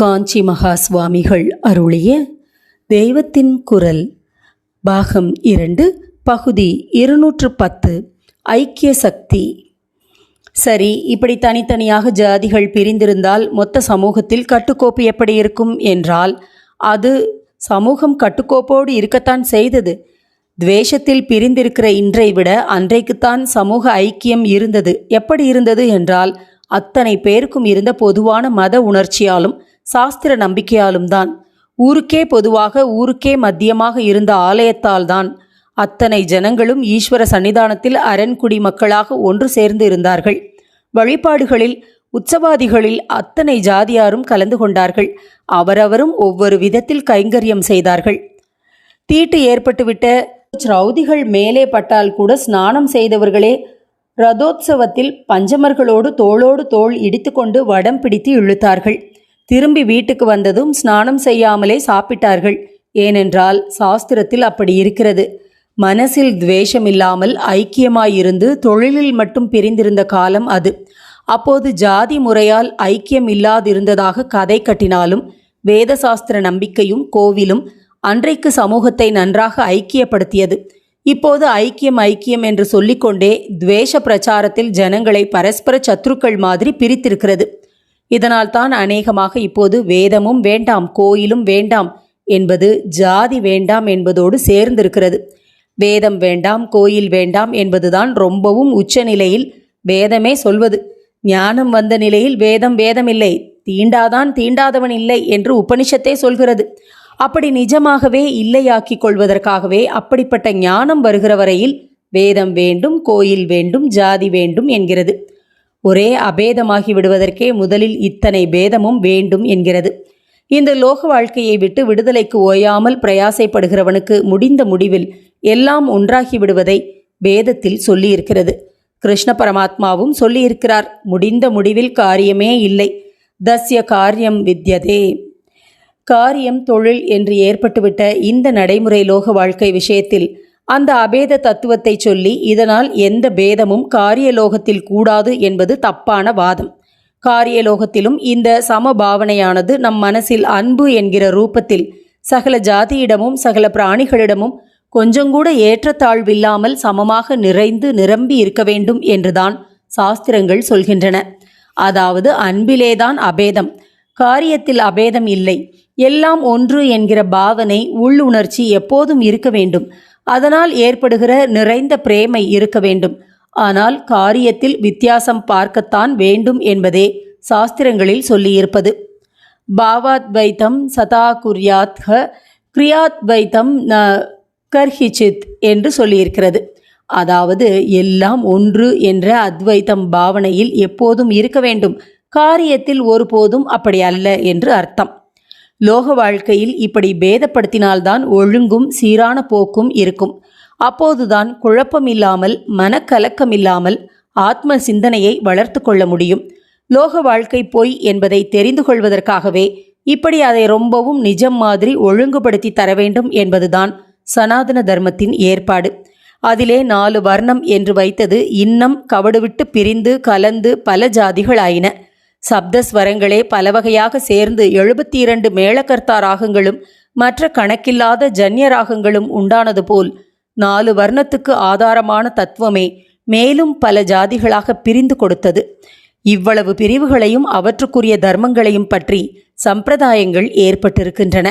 காஞ்சி மகா சுவாமிகள் அருளிய தெய்வத்தின் குரல் பாகம் இரண்டு பகுதி இருநூற்று பத்து ஐக்கிய சக்தி. சரி இப்படி தனித்தனியாக ஜாதிகள் பிரிந்திருந்தால் மொத்த சமூகத்தில் கட்டுக்கோப்பு எப்படி இருக்கும் என்றால் அது சமூகம் கட்டுக்கோப்போடு இருக்கத்தான் செய்தது. துவேஷத்தில் பிரிந்திருக்கிற இன்றை விட அன்றைக்குத்தான் சமூக ஐக்கியம் இருந்தது. எப்படி இருந்தது என்றால் அத்தனை பேருக்கும் இருந்த பொதுவான மத உணர்ச்சியாலும் சாஸ்திர நம்பிக்கையாலும் தான். ஊருக்கே பொதுவாக ஊருக்கே மத்தியமாக இருந்த ஆலயத்தால் தான் அத்தனை ஜனங்களும் ஈஸ்வர சன்னிதானத்தில் அரண்குடி மக்களாக ஒன்று சேர்ந்து இருந்தார்கள். வழிபாடுகளில் உற்சவாதிகளில் அத்தனை ஜாதியாரும் கலந்து கொண்டார்கள். அவரவரும் ஒவ்வொரு விதத்தில் கைங்கரியம் செய்தார்கள். தீட்டு ஏற்பட்டுவிட்ட ரவுதிகள் மேலே பட்டால் கூட ஸ்நானம் செய்தவர்களே ரதோத்சவத்தில் பஞ்சமர்களோடு தோளோடு தோள் இடித்துக்கொண்டு வடம் பிடித்து இழுத்தார்கள். திரும்பி வீட்டுக்கு வந்ததும் ஸ்நானம் செய்யாமலே சாப்பிட்டார்கள். ஏனென்றால் சாஸ்திரத்தில் அப்படி இருக்கிறது. மனசில் துவேஷமில்லாமல் ஐக்கியமாயிருந்து தொழிலில் மட்டும் பிரிந்திருந்த காலம் அது. அப்போது ஜாதி முறையால் ஐக்கியம் இல்லாதிருந்ததாக கதை கட்டினாலும் வேதசாஸ்திர நம்பிக்கையும் கோவிலும் அன்றைக்கு சமூகத்தை நன்றாக ஐக்கியப்படுத்தியது. இப்போது ஐக்கியம் ஐக்கியம் என்று சொல்லிக்கொண்டே துவேஷ பிரச்சாரத்தில் ஜனங்களை பரஸ்பர சத்ருக்கள் மாதிரி பிரித்திருக்கிறது. இதனால் தான் அநேகமாக இப்போது வேதமும் வேண்டாம் கோயிலும் வேண்டாம் என்பது ஜாதி வேண்டாம் என்பதோடு சேர்ந்திருக்கிறது. வேதம் வேண்டாம் கோயில் வேண்டாம் என்பதுதான் ரொம்பவும் உச்சநிலையில் வேதமே சொல்வது. ஞானம் வந்த நிலையில் வேதம் வேதமில்லை. தீண்டாதான் தீண்டாதவன் இல்லை என்று உபனிஷத்தே சொல்கிறது. அப்படி நிஜமாகவே இல்லையாக்கிக் கொள்வதற்காகவே அப்படிப்பட்ட ஞானம் வருகிற வரையில் வேதம் வேண்டும் கோயில் வேண்டும் ஜாதி வேண்டும் என்கிறது. ஒரே அபேதமாகி விடுவதற்கே முதலில் இத்தனை பேதமும் வேண்டும் என்கிறது. இந்த லோக வாழ்க்கையை விட்டு விடுதலைக்கு ஓயாமல் பிரயாசைப்படுகிறவனுக்கு முடிந்த முடிவில் எல்லாம் ஒன்றாகி விடுவதை வேதத்தில் சொல்லியிருக்கிறது. கிருஷ்ண பரமாத்மாவும் சொல்லியிருக்கிறார் முடிந்த முடிவில் காரியமே இல்லை தஸ்ய காரியம் வித்யதே. காரியம் தொழில் என்று ஏற்பட்டுவிட்ட இந்த நடைமுறை லோக வாழ்க்கை விஷயத்தில் அந்த அபேத தத்துவத்தை சொல்லி இதனால் எந்த பேதமும் காரியலோகத்தில் கூடாது என்பது தப்பான வாதம். காரியலோகத்திலும் இந்த சமபாவனையானது நம் மனசில் அன்பு என்கிற ரூபத்தில் சகல ஜாதியிடமும் சகல பிராணிகளிடமும் கொஞ்சங்கூட ஏற்றத்தாழ்வில்லாமல் சமமாக நிறைந்து நிரம்பி இருக்க வேண்டும் என்றுதான் சாஸ்திரங்கள் சொல்கின்றன. அதாவது அன்பிலேதான் அபேதம். காரியத்தில் அபேதம் இல்லை. எல்லாம் ஒன்று என்கிற பாவனை உள்ளுணர்ச்சி எப்போதும் இருக்க வேண்டும். அதனால் ஏற்படுகிற நிறைந்த பிரேமை இருக்க வேண்டும். ஆனால் காரியத்தில் வித்தியாசம் பார்க்கத்தான் வேண்டும் என்பதே சாஸ்திரங்களில் சொல்லியிருப்பது. பாவாத்வைத்தம் சதா குர்யாத் கிரியாத்வைத்தம் ந கர்ஹிச்சித் என்று சொல்லியிருக்கிறது. அதாவது எல்லாம் ஒன்று என்ற அத்வைத்தம் பாவனையில் எப்போதும் இருக்க வேண்டும். காரியத்தில் ஒருபோதும் அப்படி அல்ல என்று அர்த்தம். லோக வாழ்க்கையில் இப்படி பேதப்படுத்தினால்தான் ஒழுங்கும் சீரான போக்கும் இருக்கும். அப்போதுதான் குழப்பமில்லாமல் மனக்கலக்கமில்லாமல் ஆத்ம சிந்தனையை வளர்த்து கொள்ள முடியும். லோக வாழ்க்கை பொய் என்பதை தெரிந்து கொள்வதற்காகவே இப்படி அதை ரொம்பவும் நிஜம் மாதிரி ஒழுங்குபடுத்தி தர வேண்டும் என்பதுதான் சனாதன தர்மத்தின் ஏற்பாடு. அதிலே நாலு வர்ணம் என்று வைத்தது இன்னம் கவடுவிட்டு பிரிந்து கலந்து பல ஜாதிகளாயின. சப்தஸ்வரங்களே பலவகையாக சேர்ந்து எழுபத்தி இரண்டு மேளகர்த்தா ராகங்களும் மற்ற கணக்கில்லாத ஜன்ய ராகங்களும் உண்டானது போல் நாலு வர்ணத்துக்கு ஆதாரமான தத்துவமே மேலும் பல ஜாதிகளாக பிரிந்து கொடுத்தது. இவ்வளவு பிரிவுகளையும் அவற்றுக்குரிய தர்மங்களையும் பற்றி சம்பிரதாயங்கள் ஏற்பட்டிருக்கின்றன.